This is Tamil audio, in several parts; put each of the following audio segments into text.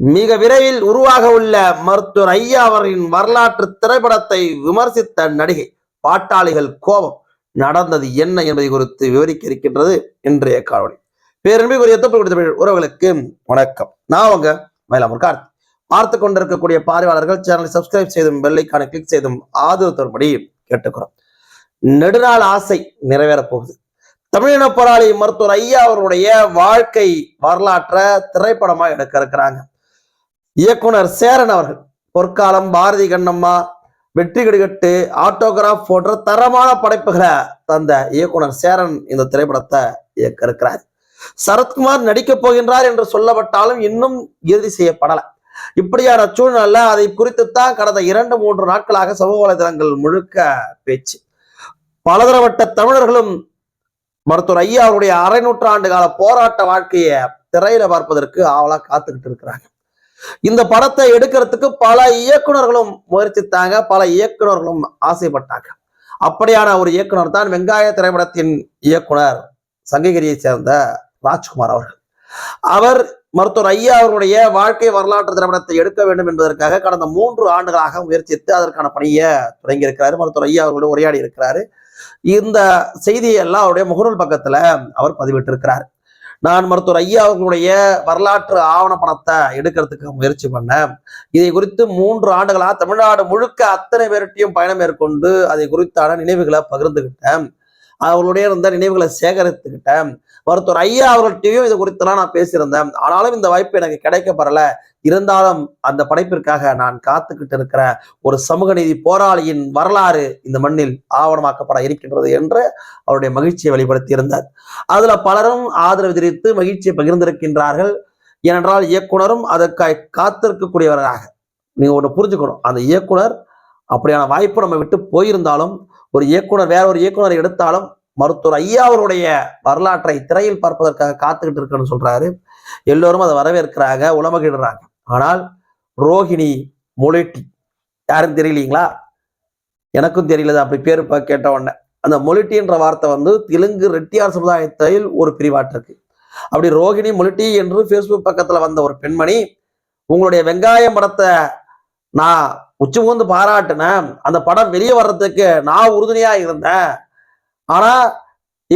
மிக விரைவில் உருவாக உள்ள மருத்துவர் ஐயா அவரின் வரலாற்று திரைப்படத்தை விமர்சித்த நடிகை பாட்டாளிகள் கோபம். நடந்தது என்ன என்பதை குறித்து விவரிக்க இருக்கின்றது இன்றைய காணொளி. பேரன்பிற்குரிய தொப்புள் கொடுத்த உறவுகளுக்கு வணக்கம். நான் உங்க மயிலாமூர் கார்த்தி. பார்த்து கொண்டிருக்கக்கூடிய பார்வையாளர்கள் சேனலை சப்ஸ்கிரைப் செய்தும் பெல்லைக்கான கிளிக் செய்தும் ஆதரவு தரும்படி கேட்டுக்கிறோம். நெடுநாள் ஆசை நிறைவேறப் போகுது. தமிழின போராளி மருத்துவர் ஐயா அவருடைய வாழ்க்கை வரலாற்றை திரைப்படமா எடுக்க இருக்கிறாங்க. இயக்குனர் சேரன் அவர்கள். பொற்காலம் பாரதி கண்ணம்மா வெற்றி கடிகட்டு ஆட்டோகிராஃப் போன்ற தரமான படைப்புகளை தந்த இயக்குனர் சேரன் இந்த திரைப்படத்தை இயக்க இருக்கிறார் சரத்குமார் நடிக்கப் போகின்றார் என்று சொல்லப்பட்டாலும் இன்னும் இறுதி செய்யப்படல. இப்படியான சூழ்நிலை அதை குறித்துத்தான் கடந்த இரண்டு மூன்று நாட்களாக சமூக வலைதளங்கள் முழுக்க பேச்சு. பலதரப்பட்ட தமிழர்களும் மருத்துவர் ஐயா அவருடைய அரை நூற்றாண்டு கால போராட்ட வாழ்க்கையை திரையில பார்ப்பதற்கு ஆவலா காத்துக்கிட்டு இருக்கிறாங்க. இந்த படத்தை எடுக்கிறதுக்கு பல இயக்குனர்களும் முயற்சித்தாங்க பல இயக்குனர்களும் ஆசைப்பட்டாங்க. அப்படியான ஒரு இயக்குனர் தான் வெங்காய திரைப்படத்தின் இயக்குனர் சங்ககிரியை சேர்ந்த ராஜ்குமார் அவர்கள். அவர் மருத்துவர் ஐயா அவருடைய வாழ்க்கை வரலாற்று திரைப்படத்தை எடுக்க வேண்டும் என்பதற்காக கடந்த மூன்று ஆண்டுகளாக முயற்சித்து அதற்கான பணியை தொடங்கியிருக்கிறாரு. மருத்துவர் ஐயா அவர்களோடு உரையாடி இருக்கிறாரு இந்த செய்தியெல்லாம் அவருடைய முகநூல் பக்கத்துல அவர் பதிவிட்டிருக்கிறார். நான் மருத்துவர் ஐயா அவர்களுடைய வரலாற்று ஆவணப்பணத்தை எடுக்கிறதுக்கு முயற்சி பண்ணேன். இதை குறித்து மூன்று ஆண்டுகளாக தமிழ்நாடு முழுக்க அத்தனை பேர்கிட்டையும் பயணம் மேற்கொண்டு அதை குறித்தான நினைவுகளை பகிர்ந்துகிட்டேன். அவர்களுடைய இருந்த நினைவுகளை சேகரித்துக்கிட்டேன். மருத்துவர் ஐயா அவர்கள்ட்டையும் இது குறித்தெல்லாம் நான் பேசியிருந்தேன். ஆனாலும் இந்த வாய்ப்பு எனக்கு கிடைக்கப்படல இருந்தாலும் அந்த படைப்பிற்காக நான் காத்துக்கிட்டு இருக்கிற ஒரு சமூக நீதி போராளியின் வரலாறு இந்த மண்ணில் ஆவணமாக்கப்பட இருக்கின்றது என்று அவருடைய மகிழ்ச்சியை வெளிப்படுத்தி இருந்தார் அதுல பலரும் ஆதரவு தெரிவித்து மகிழ்ச்சியை பகிர்ந்திருக்கின்றார்கள். ஏனென்றால் இயக்குனரும் அதற்காக காத்திருக்கக்கூடியவராக. நீங்க ஒன்று புரிஞ்சுக்கணும். அந்த இயக்குனர் அப்படியான வாய்ப்பு நம்ம விட்டு போயிருந்தாலும் ஒரு இயக்குனர் வேற ஒரு இயக்குனர் எடுத்தாலும் மருத்துவர் ஐயா அவருடைய வரலாற்றை திரையில் பார்ப்பதற்காக காத்துக்கிட்டு இருக்குன்னு சொல்றாரு. எல்லோரும் அதை வரவேற்கிறாங்க உலமகிடுறாங்க ஆனால் ரோஹிணி மொழிட்டி யாரும் தெரியலீங்களா? எனக்கும் தெரியல அப்படி பேர் கேட்ட உடனே. அந்த மொழிட்டின்ற வார்த்தை வந்து தெலுங்கு ரெட்டியார் சமுதாயத்தில் ஒரு பிரிவாட்டிருக்கு அப்படி ரோஹிணி மொழிட்டி என்று ஃபேஸ்புக் பக்கத்தில் வந்த ஒரு பெண்மணி உங்களுடைய வெங்காயம் படத்தை நான் உச்சி புகுந்து பாராட்டினேன். அந்த படம் வெளியே வர்றதுக்கு நான் உறுதுணையா இருந்தேன். ஆனா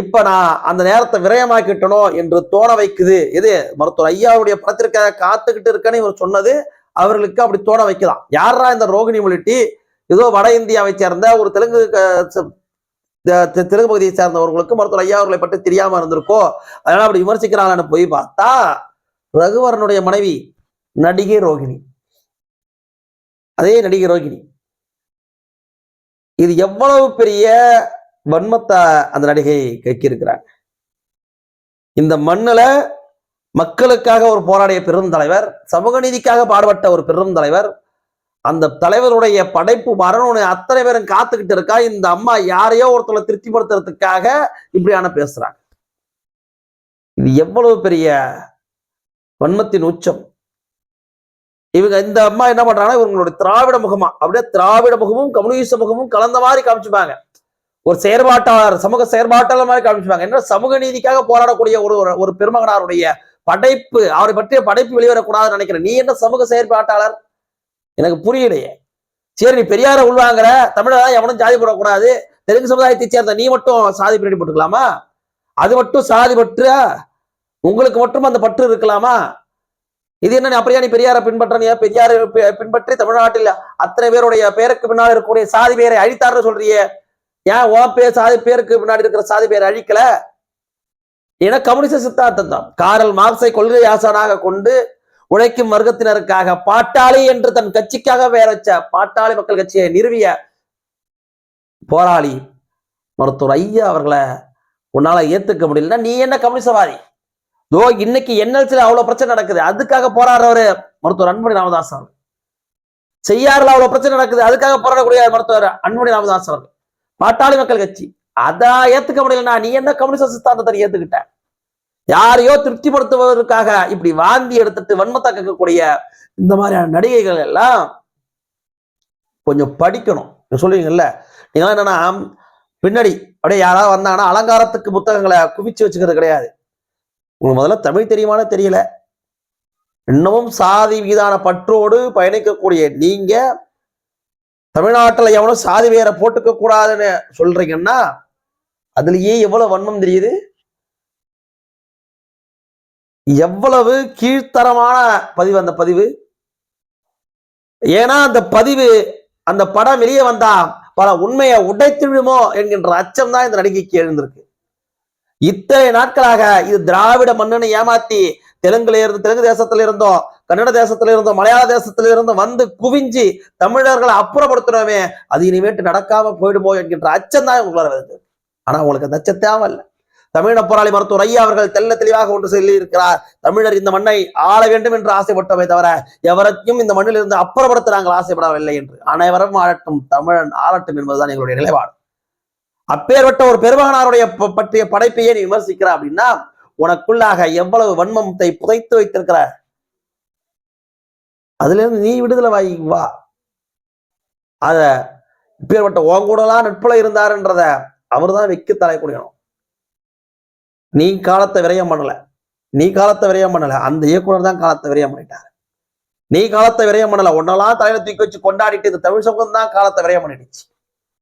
இப்ப நான் அந்த நேரத்தை விரயமாக்கிட்டணும் என்று தோண வைக்குது. எது? மருத்துவர் ஐயாவுடைய படத்திற்காக காத்துக்கிட்டு இருக்கேன்னு இவர் சொன்னது அவர்களுக்கு அப்படி தோண வைக்கலாம். யாரா இந்த ரோகிணி முலிட்டி ஏதோ வட இந்தியாவை சேர்ந்த ஒரு தெலுங்கு தெலுங்கு பகுதியை சேர்ந்தவர்களுக்கு மருத்துவர் ஐயா அவர்களை பற்றி தெரியாம இருந்திருக்கோ? அதனால அப்படி விமர்சிக்கிறாங்கன்னு போய் பார்த்தா ரகுவரனுடைய மனைவி நடிகை ரோகிணி. அதே நடிகை ரோகிணி. இது எவ்வளவு பெரிய வன்மத்தை அந்த நடிகை கக்கியிருக்கிறாங்க இந்த மண்ணுல மக்களுக்காக ஒரு போராடிய பெரும் தலைவர் சமூக நீதிக்காக பாடுபட்ட ஒரு பெரும் தலைவர் அந்த தலைவருடைய படைப்பு மரணம் அத்தனை பேரும் காத்துக்கிட்டு இருக்கா இந்த அம்மா யாரையோ ஒருத்தரை திருப்திப்படுத்துறதுக்காக இப்படியான பேசுறாங்க. இது எவ்வளவு பெரிய வன்மத்தின் உச்சம். இவங்க இந்த அம்மா என்ன பண்றாங்கன்னா இவங்களுடைய திராவிட முகமா அப்படியே திராவிட முகமும் கம்யூனிஸ்ட் முகமும் கலந்த மாதிரி காமிச்சுப்பாங்க. ஒரு செயற்பாட்டாளர் சமூக செயற்பாட்டாளர் மாதிரி காமிச்சுப்பாங்க. என்ன சமூக நீதிக்காக போராடக்கூடிய ஒரு ஒரு- ஒரு பெருமகனாருடைய படைப்பு அவரை பற்றிய படைப்பு வெளிவரக்கூடாதுன்னு நினைக்கிறேன் நீ என்ன சமூக செயற்பாட்டாளர்? எனக்கு புரியலையே. சரி நீ பெரியார உள்வாங்கிற தமிழக எவனும் சாதி போடக்கூடாது. தெலுங்கு சமுதாயத்தை சேர்ந்த நீ மட்டும் சாதி பின்னாடி போட்டுக்கலாமா அது மட்டும் சாதி பற்று உங்களுக்கு மட்டும் அந்த பற்று இருக்கலாமா? இது என்ன நீ அப்படியா? நீ பெரியாரை பின்பற்றனியா? பெரியாரை பின்பற்றி தமிழ்நாட்டில் அத்தனை பேருடைய பேருக்கு பின்னால் இருக்கக்கூடிய சாதி பேரை அழித்தார்னு சொல்றியே. ஏன் ஓ பேர் சாதி பேருக்கு பின்னாடி இருக்கிற சாதி பேரை அழிக்கல? ஏன்னா கம்யூனிச சித்தாந்தம் தான். காரல் மார்க்சை கொள்கை ஆசானாக கொண்டு உழைக்கும் வர்க்கத்தினருக்காக பாட்டாளி என்று தன் கட்சிக்காக பெயர் வச்ச பாட்டாளி மக்கள் கட்சியை நிறுவிய போராளி மருத்துவர் ஐயா அவர்களை உன்னால ஏத்துக்க முடியலன்னா நீ என்ன கம்யூனிசவாதி? தோ இன்னைக்கு என்எல்சியில் அவ்வளவு பிரச்சனை நடக்குது. அதுக்காக போராடுறவரு மருத்துவர் அன்புமணி ராமதாஸ் அவர்கள். செய்யாறுல அவ்வளோ பிரச்சனை நடக்குது. அதுக்காக போராடக்கூடிய மருத்துவர் அன்புமணி ராமதாஸ் அவர்கள். பாட்டாளி மக்கள் கட்சி. அதா ஏத்துக்க முடியலன்னா நீ என்ன கம்யூனிஸ்ட் சித்தாந்தத்தை ஏத்துக்கிட்ட? யாரையோ திருப்திப்படுத்துவதற்காக இப்படி வாந்தி எடுத்துட்டு வன்மத்தை கேட்கக்கூடிய இந்த மாதிரியான நடிகைகள் எல்லாம் கொஞ்சம் படிக்கணும். நீங்க சொல்லுவீங்கல்ல நீங்க என்னன்னா பின்னாடி அப்படியே யாராவது வந்தாங்கன்னா அலங்காரத்துக்கு புத்தகங்களை குவிச்சு வச்சுக்கிறது கிடையாது. உங்களுக்கு முதல்ல தமிழ் தெரியுமான்னு தெரியல. இன்னமும் சாதி மீதான பற்றோடு பயணிக்கக்கூடிய நீங்க தமிழ்நாட்டுல எவனும் சாதி வேற போட்டுக்க கூடாதுன்னு சொல்றீங்கன்னா அதுலயே எவ்வளவு வன்மம் தெரியுது? எவ்வளவு கீழ்த்தரமான பதிவு அந்த பதிவு? ஏன்னா அந்த பதிவு அந்த படம் வெளியே வந்தா பல உண்மையை உடைத்துவிடுமோ என்கின்ற அச்சம் தான் இந்த நடிகைக்கு எழுந்திருக்கு. இத்தனை நாட்களாக இது திராவிட மண்ணுன்னு ஏமாத்தி தெலுங்குல இருந்து தெலுங்கு தேசத்துல இருந்தோம் கன்னட தேசத்துல இருந்தோம் மலையாள தேசத்துல இருந்தும் வந்து குவிஞ்சு தமிழர்களை அப்புறப்படுத்தணுமே அது இனிமேட்டு நடக்காம போயிடுமோ என்கின்ற அச்சம் தான் உங்களால வருது. ஆனா உங்களுக்கு அந்த அச்சம் தேவையில்ல. தமிழ போராளி மருத்துவர் ஐயா அவர்கள் தெல்ல தெளிவாக ஒன்று சொல்லி இருக்கிறார் தமிழர் இந்த மண்ணை ஆள வேண்டும் என்று ஆசைப்பட்டவை தவிர எவரையும் இந்த மண்ணில் இருந்து அப்புறப்படுத்த நாங்கள் ஆசைப்படவில்லை என்று. அனைவரும் ஆளட்டும் தமிழன் ஆளட்டும் என்பதுதான் எங்களுடைய நிலைப்பாடு. அப்பேற்பட்ட ஒரு பெருமகனாருடைய ப- பற்றிய படைப்பையே நீ விமர்சிக்கிற அப்படின்னா உனக்குள்ளாக எவ்வளவு வன்மத்தை புதைத்து வைத்திருக்கிற? அதுல இருந்து நீ விடுதலை வாய் வா. அத இப்பேற்பட்ட உன் கூடலாம் நட்புல இருந்தாருன்றத அவர்தான் வெக்கி தலை குடிக்கணும் நீ காலத்தை விரயம் பண்ணல. நீ காலத்தை விரயம் பண்ணல. அந்த இயக்குனர் தான் காலத்தை விரயம் பண்ணிட்டாரு. நீ காலத்தை விரயம் பண்ணல. ஒன்னெல்லாம் தலையில தூக்கி வச்சு கொண்டாடிட்டு இந்த தமிழ் சமூகம் தான் காலத்தை விரயம் பண்ணிடுச்சு.